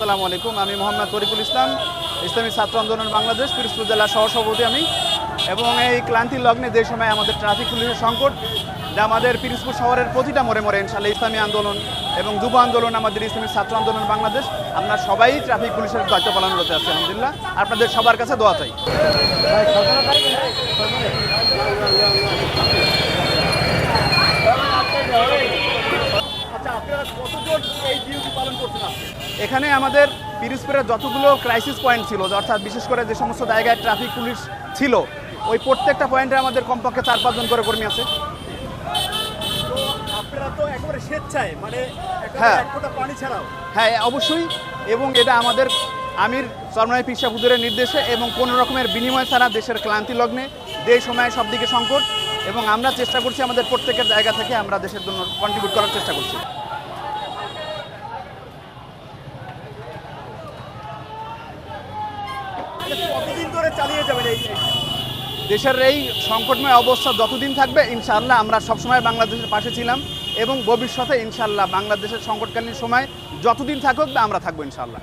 আসসালামু আলাইকুম, আমি মোহাম্মদ তরিকুল ইসলাম, ইসলামী ছাত্র আন্দোলন বাংলাদেশ, পিরোজপুর জেলা সহসভাপতি আমি। এবং এই ক্লান্তি লগ্নে যে সময় আমাদের ট্রাফিক পুলিশের সংকট, যা আমাদের পিরোজপুর শহরের প্রতিটা মোড়ে মোড়ে ইনশাল্লাহ ইসলামী আন্দোলন এবং যুব আন্দোলন, আমাদের ইসলামী ছাত্র আন্দোলন বাংলাদেশ, আমরা সবাই ট্রাফিক পুলিশের দায়িত্ব পালন করতে আছি, আলহামদুলিল্লাহ। আপনাদের সবার কাছে দোয়া চাই। এখানে আমাদের পিরিসপুরের যতগুলো ক্রাইসিস পয়েন্ট ছিল অর্থাৎ বিশেষ করে যে সমস্ত জায়গায় ট্রাফিক পুলিশ ছিল ওই প্রত্যেকটা পয়েন্টে আমাদের কমপক্ষে চার পাঁচজন করে কর্মী আছে। আপনারা তো একেবারে স্বেচ্ছায় মানে হ্যাঁ। হ্যাঁ অবশ্যই। এবং এটা আমাদের আমির চরমাই পিসা হুজুরের নির্দেশে এবং কোনো রকমের বিনিময় ছাড়া দেশের ক্লান্তি লগ্নে যে সময় সব দিকে সংকট এবং আমরা চেষ্টা করছি আমাদের প্রত্যেকের জায়গা থেকে আমরা দেশের জন্য কন্ট্রিবিউট করার চেষ্টা করছি। দেশের এই সংকটময় অবস্থা যতদিন থাকবে ইনশাআল্লাহ আমরা সবসময় বাংলাদেশের পাশে ছিলাম এবং ভবিষ্যতে ইনশাআল্লাহ বাংলাদেশের সংকটকালীন সময় যতদিন থাকুক আমরা থাকব ইনশাআল্লাহ।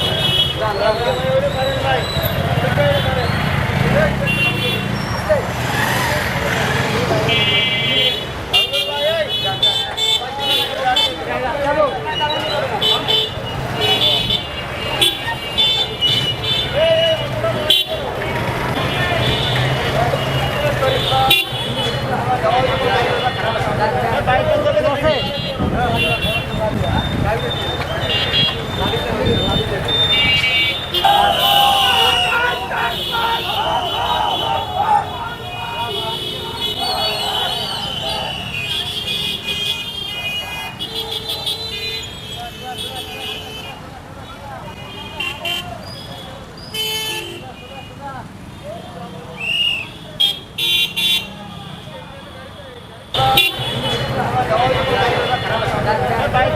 বাইক